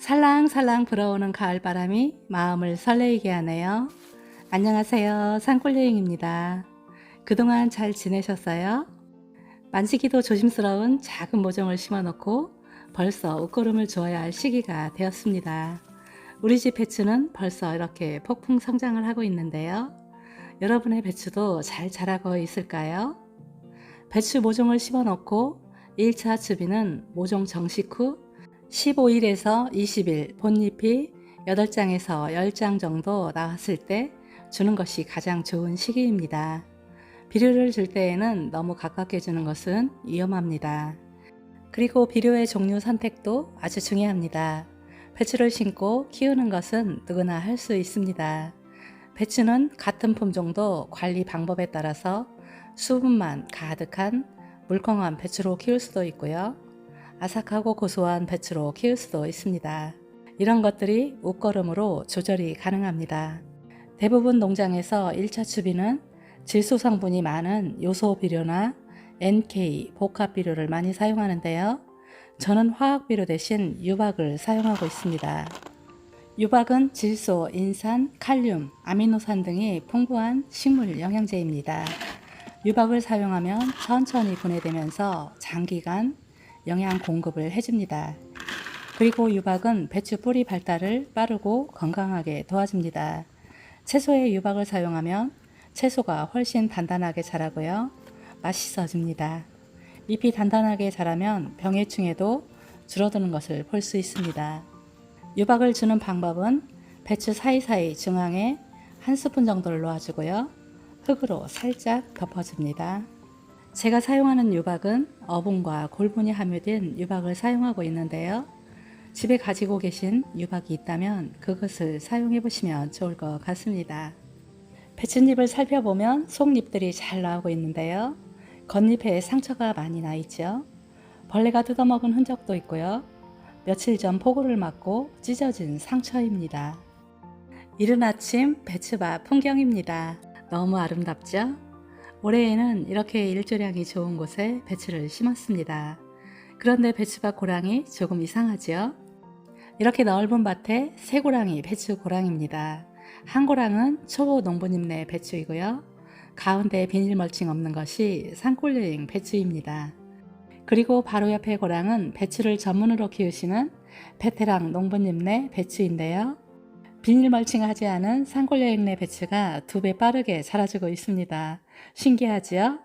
살랑살랑 불어오는 가을바람이 마음을 설레이게 하네요. 안녕하세요. 산골여행입니다. 그동안 잘 지내셨어요? 만지기도 조심스러운 작은 모종을 심어놓고 벌써 옷걸음을 주어야 할 시기가 되었습니다. 우리 집 배추는 벌써 이렇게 폭풍 성장을 하고 있는데요. 여러분의 배추도 잘 자라고 있을까요? 배추 모종을 심어놓고 1차 추비는 모종 정식 후 15일에서 20일 본잎이 8장에서 10장 정도 나왔을 때 주는 것이 가장 좋은 시기입니다. 비료를 줄 때에는 너무 가깝게 주는 것은 위험합니다. 그리고 비료의 종류 선택도 아주 중요합니다. 배추를 심고 키우는 것은 누구나 할 수 있습니다. 배추는 같은 품종도 관리 방법에 따라서 수분만 가득한 물컹한 배추로 키울 수도 있고요. 아삭하고 고소한 배추로 키울 수도 있습니다. 이런 것들이 옷걸음으로 조절이 가능합니다. 대부분 농장에서 1차 추비는 질소 성분이 많은 요소 비료나 NK 복합 비료를 많이 사용하는데요. 저는 화학 비료 대신 유박을 사용하고 있습니다. 유박은 질소, 인산, 칼륨, 아미노산 등이 풍부한 식물 영양제입니다. 유박을 사용하면 천천히 분해되면서 장기간 영양 공급을 해줍니다. 그리고 유박은 배추 뿌리 발달을 빠르고 건강하게 도와줍니다. 채소에 유박을 사용하면 채소가 훨씬 단단하게 자라고요. 맛있어집니다. 잎이 단단하게 자라면 병해충에도 줄어드는 것을 볼 수 있습니다. 유박을 주는 방법은 배추 사이사이 중앙에 한 스푼 정도를 놓아주고요. 흙으로 살짝 덮어줍니다. 제가 사용하는 유박은 어분과 골분이 함유된 유박을 사용하고 있는데요. 집에 가지고 계신 유박이 있다면 그것을 사용해 보시면 좋을 것 같습니다. 배춧잎을 살펴보면 속잎들이 잘 나오고 있는데요. 겉잎에 상처가 많이 나 있죠. 벌레가 뜯어먹은 흔적도 있고요. 며칠 전 폭우를 맞고 찢어진 상처입니다. 이른 아침 배추밭 풍경입니다. 너무 아름답죠? 올해에는 이렇게 일조량이 좋은 곳에 배추를 심었습니다. 그런데 배추밭 고랑이 조금 이상하지요? 이렇게 넓은 밭에 세 고랑이 배추 고랑입니다. 한 고랑은 초보 농부님 네 배추이고요. 가운데 비닐 멀칭 없는 것이 산골여행 배추입니다. 그리고 바로 옆에 고랑은 배추를 전문으로 키우시는 베테랑 농부님 네 배추인데요. 비닐 멀칭하지 않은 산골여행 내 배추가 두 배 빠르게 자라주고 있습니다. 신기하지요?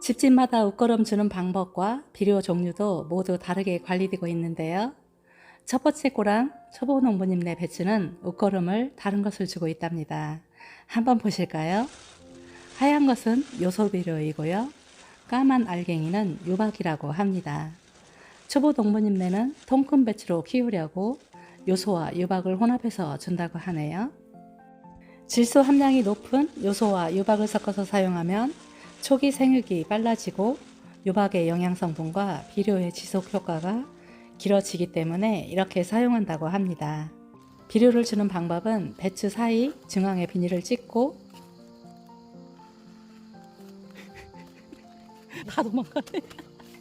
집집마다 옷걸음 주는 방법과 비료 종류도 모두 다르게 관리되고 있는데요. 첫 번째 꼬랑 초보 농부님 내 배추는 옷걸음을 다른 것을 주고 있답니다. 한번 보실까요? 하얀 것은 요소 비료이고요. 까만 알갱이는 유박이라고 합니다. 초보 농부님네는 통큰 배추로 키우려고 요소와 유박을 혼합해서 준다고 하네요. 질소 함량이 높은 요소와 유박을 섞어서 사용하면 초기 생육이 빨라지고 유박의 영양 성분과 비료의 지속 효과가 길어지기 때문에 이렇게 사용한다고 합니다. 비료를 주는 방법은 배추 사이 중앙에 비닐을 찍고 다 도망가네.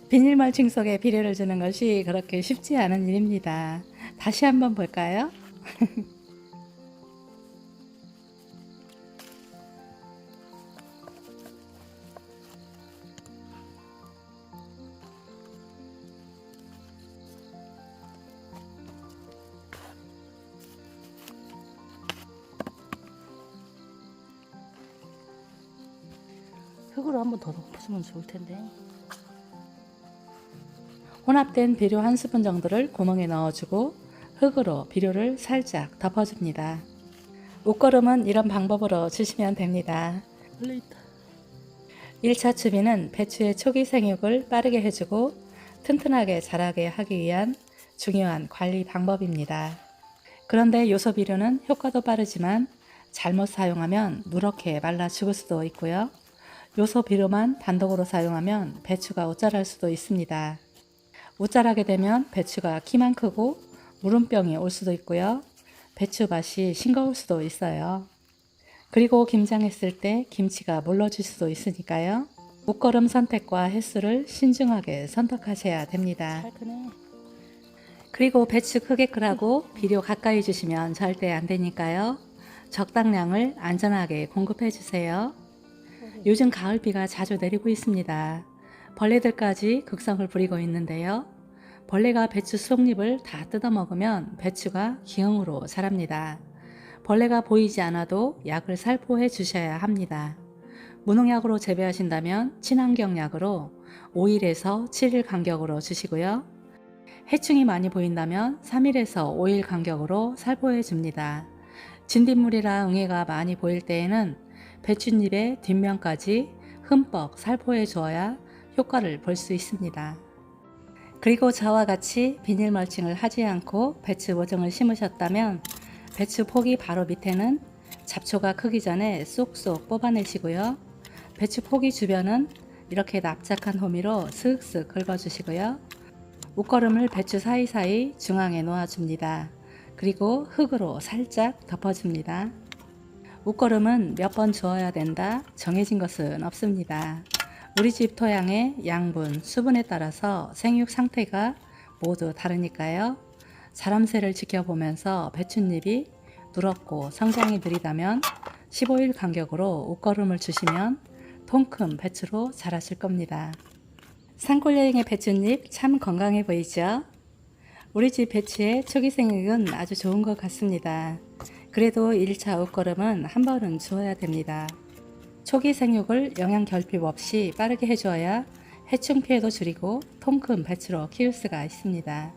비닐 멀칭 속에 비료를 주는 것이 그렇게 쉽지 않은 일입니다. 다시 한번 볼까요? 흙으로 한번 더 덮어주면 좋을 텐데. 혼합된 비료 한 스푼 정도를 구멍에 넣어주고 흙으로 비료를 살짝 덮어줍니다. 옷걸음은 이런 방법으로 주시면 됩니다. 1차 추비는 배추의 초기 생육을 빠르게 해주고 튼튼하게 자라게 하기 위한 중요한 관리 방법입니다. 그런데 요소 비료는 효과도 빠르지만 잘못 사용하면 누렇게 말라 죽을 수도 있고요. 요소 비료만 단독으로 사용하면 배추가 옷자랄 수도 있습니다. 옷자라게 되면 배추가 키만 크고 물음병이 올 수도 있고요. 배추 맛이 싱거울 수도 있어요. 그리고 김장했을 때 김치가 물러질 수도 있으니까요. 옷걸음 선택과 횟수를 신중하게 선택하셔야 됩니다. 그리고 배추 크게 끄라고 비료 가까이 주시면 절대 안 되니까요. 적당량을 안전하게 공급해 주세요. 요즘 가을비가 자주 내리고 있습니다. 벌레들까지 극성을 부리고 있는데요. 벌레가 배추 수록잎을 다 뜯어먹으면 배추가 기형으로 자랍니다. 벌레가 보이지 않아도 약을 살포해 주셔야 합니다. 무농약으로 재배하신다면 친환경 약으로 5일에서 7일 간격으로 주시고요. 해충이 많이 보인다면 3일에서 5일 간격으로 살포해 줍니다. 진딧물이나 응애가 많이 보일 때에는 배춧잎의 뒷면까지 흠뻑 살포해 주어야 효과를 볼 수 있습니다. 그리고 저와 같이 비닐 멀칭을 하지 않고 배추 모종을 심으셨다면 배추 포기 바로 밑에는 잡초가 크기 전에 쏙쏙 뽑아내시고요. 배추 포기 주변은 이렇게 납작한 호미로 슥슥 긁어주시고요. 옷걸음을 배추 사이사이 중앙에 놓아줍니다. 그리고 흙으로 살짝 덮어줍니다. 옷걸음은 몇 번 주어야 된다 정해진 것은 없습니다. 우리 집 토양의 양분, 수분에 따라서 생육 상태가 모두 다르니까요. 자람새를 지켜보면서 배춧잎이 누렇고 성장이 느리다면 15일 간격으로 옷걸음을 주시면 통큰 배추로 자라실 겁니다. 산골여행의 배춧잎 참 건강해 보이죠? 우리 집 배추의 초기 생육은 아주 좋은 것 같습니다. 그래도 1차 옷걸음은 한 번은 주어야 됩니다. 초기 생육을 영양 결핍 없이 빠르게 해주어야 해충 피해도 줄이고 통큰 배추로 키울 수가 있습니다.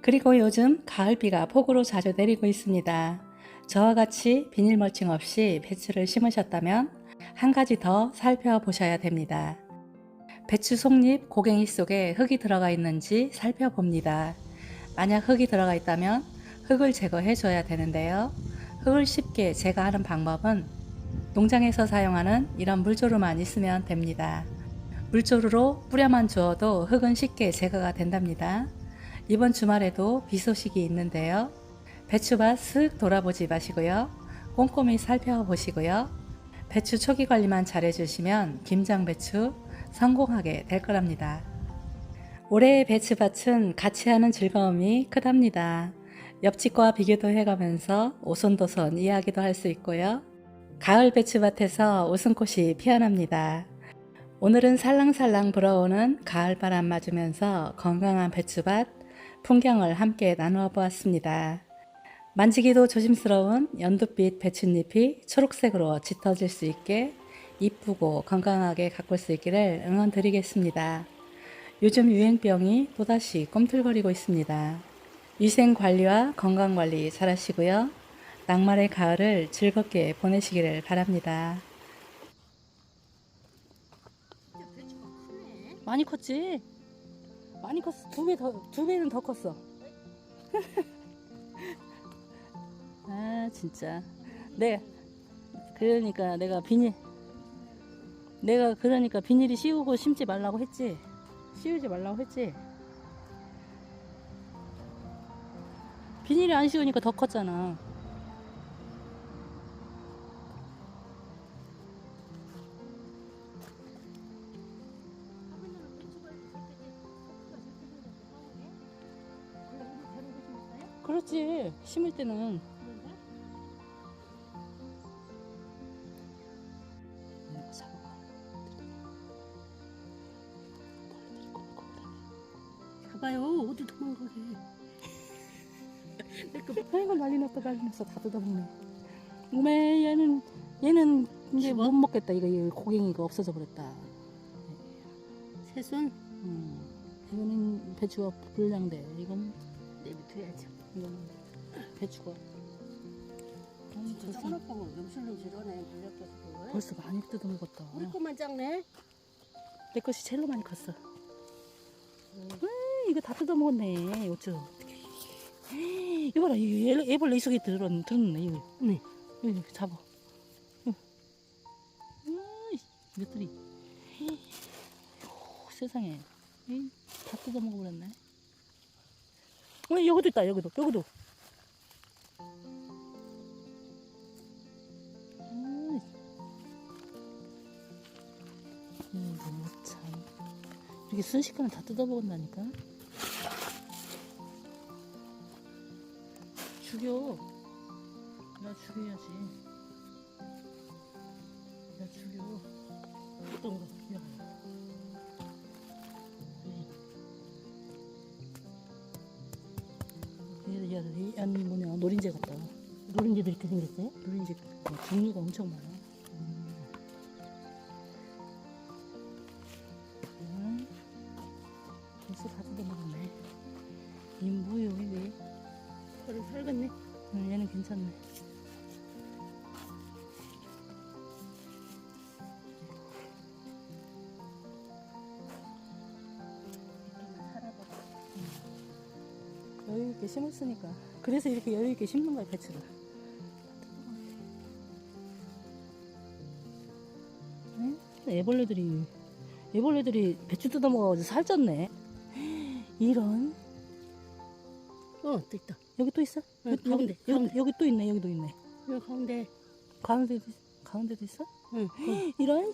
그리고 요즘 가을비가 폭우로 자주 내리고 있습니다. 저와 같이 비닐 멀칭 없이 배추를 심으셨다면 한 가지 더 살펴보셔야 됩니다. 배추 속잎 고갱이 속에 흙이 들어가 있는지 살펴봅니다. 만약 흙이 들어가 있다면 흙을 제거해 줘야 되는데요. 흙을 쉽게 제거하는 방법은 농장에서 사용하는 이런 물조루만 있으면 됩니다. 물조루로 뿌려만 주어도 흙은 쉽게 제거가 된답니다. 이번 주말에도 비 소식이 있는데요. 배추밭 슥 돌아보지 마시고요. 꼼꼼히 살펴보시고요. 배추 초기 관리만 잘해주시면 김장배추 성공하게 될 거랍니다. 올해의 배추밭은 같이 하는 즐거움이 크답니다. 옆집과 비교도 해가면서 오손도손 이야기도 할 수 있고요. 가을 배추밭에서 웃음꽃이 피어납니다. 오늘은 살랑살랑 불어오는 가을바람 맞으면서 건강한 배추밭 풍경을 함께 나누어 보았습니다. 만지기도 조심스러운 연두빛 배춧잎이 초록색으로 짙어질 수 있게 이쁘고 건강하게 가꿀 수 있기를 응원드리겠습니다. 요즘 유행병이 또다시 꿈틀거리고 있습니다. 위생 관리와 건강 관리 잘 하시고요. 낭만의 가을을 즐겁게 보내시기를 바랍니다. 많이 컸지? 많이 컸어. 두배 더, 두 배는 더 컸어. 아, 진짜. 네. 그러니까 내가 비닐, 내가 그러니까 비닐이 씌우고 심지 말라고 했지. 씌우지 말라고 했지. 비닐이 안 씌우니까 더 컸잖아. 그렇지. 심을 때는. 가봐요. 어디 도망가게. 아이고 난리 났다 난리 났어 다 뜯어먹네 오메 얘는 얘는 이제 못 먹겠다 이거, 고갱이가 없어져 버렸다 새순 음, 이거는 배추가 불량돼 이건 내비둬야지. 이건 배추가 아니, 진짜 벌써, 작아놓고 염실염실하네. 물렸겠어. 벌써 많이 뜯어먹었다 우리 것만 작네. 내 것이 제일로 많이 컸어 음, 이거 다 뜯어먹었네 어쩌 어떡해 이거 봐라 이 애- 애벌레 이 속에 들었, 들었네 이거 네. 여기 잡아. 응. 으이, 이것들이. 오, 세상에. 에이, 다 뜯어 먹어버렸네. 어, 여기도 있다, 여기도, 여기도. 으이. 이거 참. 이렇게 순식간에 다 뜯어 먹는다니까. 죽여. 나 죽여야지. 나 죽여. 어떤 거? 야. 얘, 얘, 얘, 아니 뭐냐 노린재 같다. 노른지도 이렇게 생겼어요? 노린재 어, 종류가 엄청 많아. 음. 음. 벌써 다 뜯어먹었네. 이 뭐요 이게? 그럼 살겠네. 응, 얘는 괜찮네. 심었으니까. 그래서 이렇게 여유 있게 심는 거야 배추를. 응? 애벌레들이 애벌레들이 배추 뜯어 먹어가지고 살쪘네. 이런 어, 또 있다. 여기 또 있어? 응, 여기, 가운데, 여기, 가운데. 여기 또 있네. 여기도 있네. 여기 가운데. 가운데도 있- 가운데도 있어? 응. 그, 이런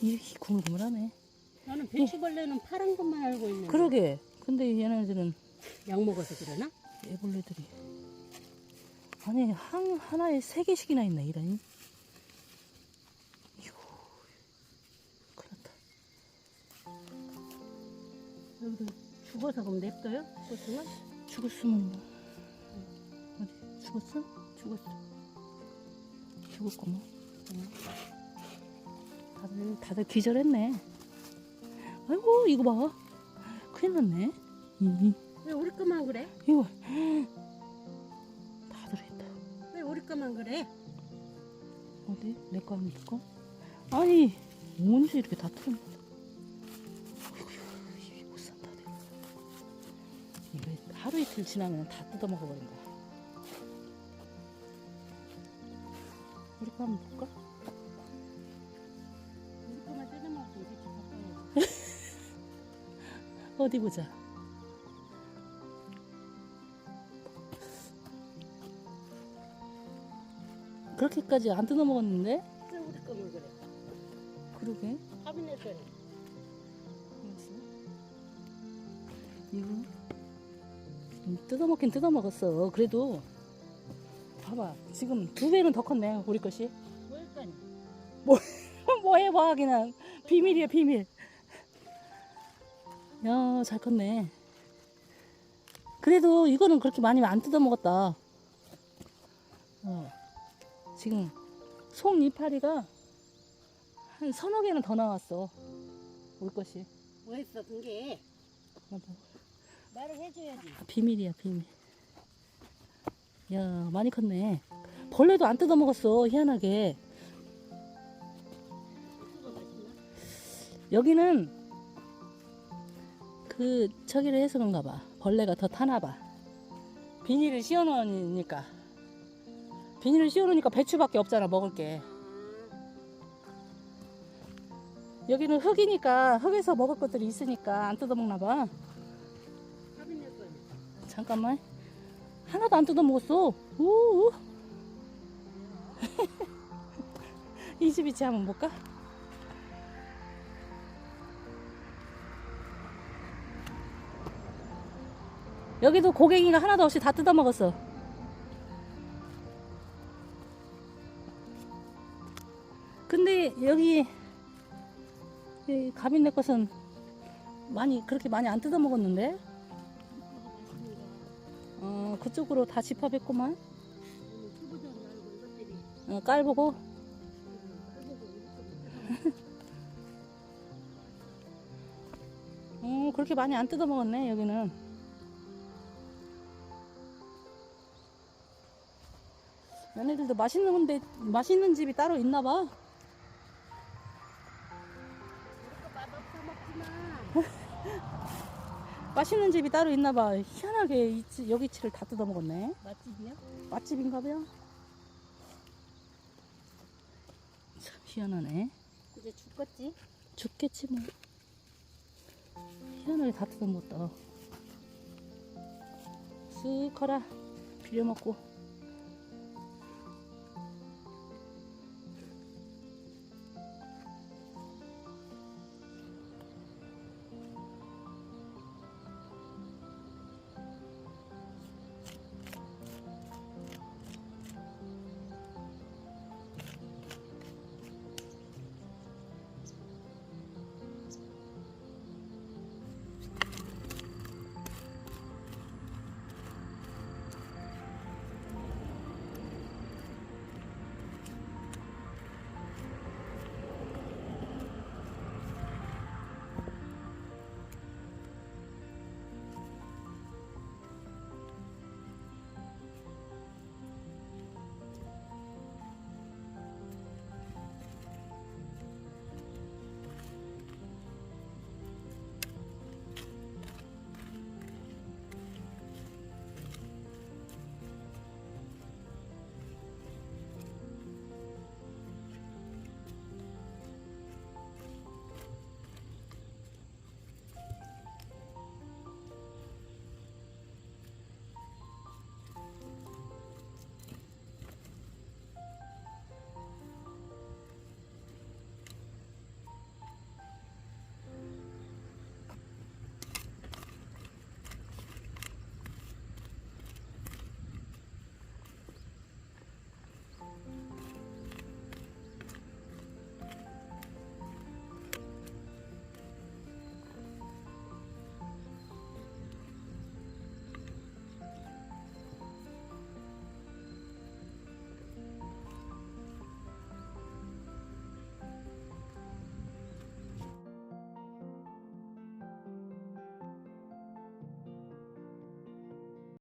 이렇게 구물구물하네. 나는 배추벌레는 파란 것만 알고 있는데. 그러게. 근데 얘네들은 약 먹어서 그러나? 애벌레들이 아니 한 하나에 세 개씩이나 있네 이런. 이거 큰일났다. 여기도 죽어서 그럼 냅둬요? 죽었으면? 죽었으면 뭐. 어디 죽었어? 죽었어. 죽었구만. 다들 다들 기절했네. 아이고 이거 봐. 큰일 났네. 이, 왜 우리 거만 그래? 이거 다 들어있다. 왜 우리 거만 그래? 어디? 내거 아니야, 거? 아니, 언제 이렇게 다 틀었나? 못 산다, 내가. 이거 하루 이틀 지나면 다 뜯어 먹어 버린 거야. 우리 거 한번 볼까? 우리 거만 뜯어먹었으면 배추 바꿔야지. 어디 보자. 그렇게까지 안 뜯어 먹었는데? 왜 우리 그래? 그러게. 카비넷 거네. 이거 음, 뜯어 먹긴 뜯어 먹었어. 그래도 봐봐. 지금 두 배는 더 컸네. 우리 것이. 뭘까니? 뭐해 봐 그냥 비밀이야 비밀. 야 잘 컸네. 그래도 이거는 그렇게 많이 안 뜯어 먹었다. 어. 지금 송 이파리가 한 서너 개는 더 나왔어. 우리 것이. 뭐 했어, 그게? 말을 해줘야지. 아, 비밀이야 비밀 야 많이 컸네 벌레도 안 뜯어 먹었어 희한하게 배추가 맛있나? 여기는 그 저기를 해서 그런가 봐 벌레가 더 타나 봐 비닐을 씌워 놓으니까 비닐을 씌워놓으니까 배추밖에 없잖아 먹을 게 여기는 흙이니까 흙에서 먹을 것들이 있으니까 안 뜯어먹나 봐. 잠깐만. 하나도 안 뜯어 먹었어. 우. 이 집이지 한번 볼까? 여기도 고갱이가 하나도 없이 다 뜯어 먹었어. 여기 이 가빈내 것은 많이 그렇게 많이 안 뜯어 먹었는데? 어, 그쪽으로 다 집합했구만. 어, 깔보고. 어, 그렇게 많이 안 뜯어 먹었네, 여기는. 얘네들도 맛있는 건데, 맛있는 집이 따로 있나 봐. 맛있는 집이 따로 있나 봐. 희한하게 이 집- 여기 치를 다 뜯어 먹었네. 맛집이야? 맛집인가 봐요. 참 희한하네. 이제 죽겠지? 죽겠지 뭐. 희한하게 다 뜯어 먹었다. 쓱 커라. 비벼 먹고.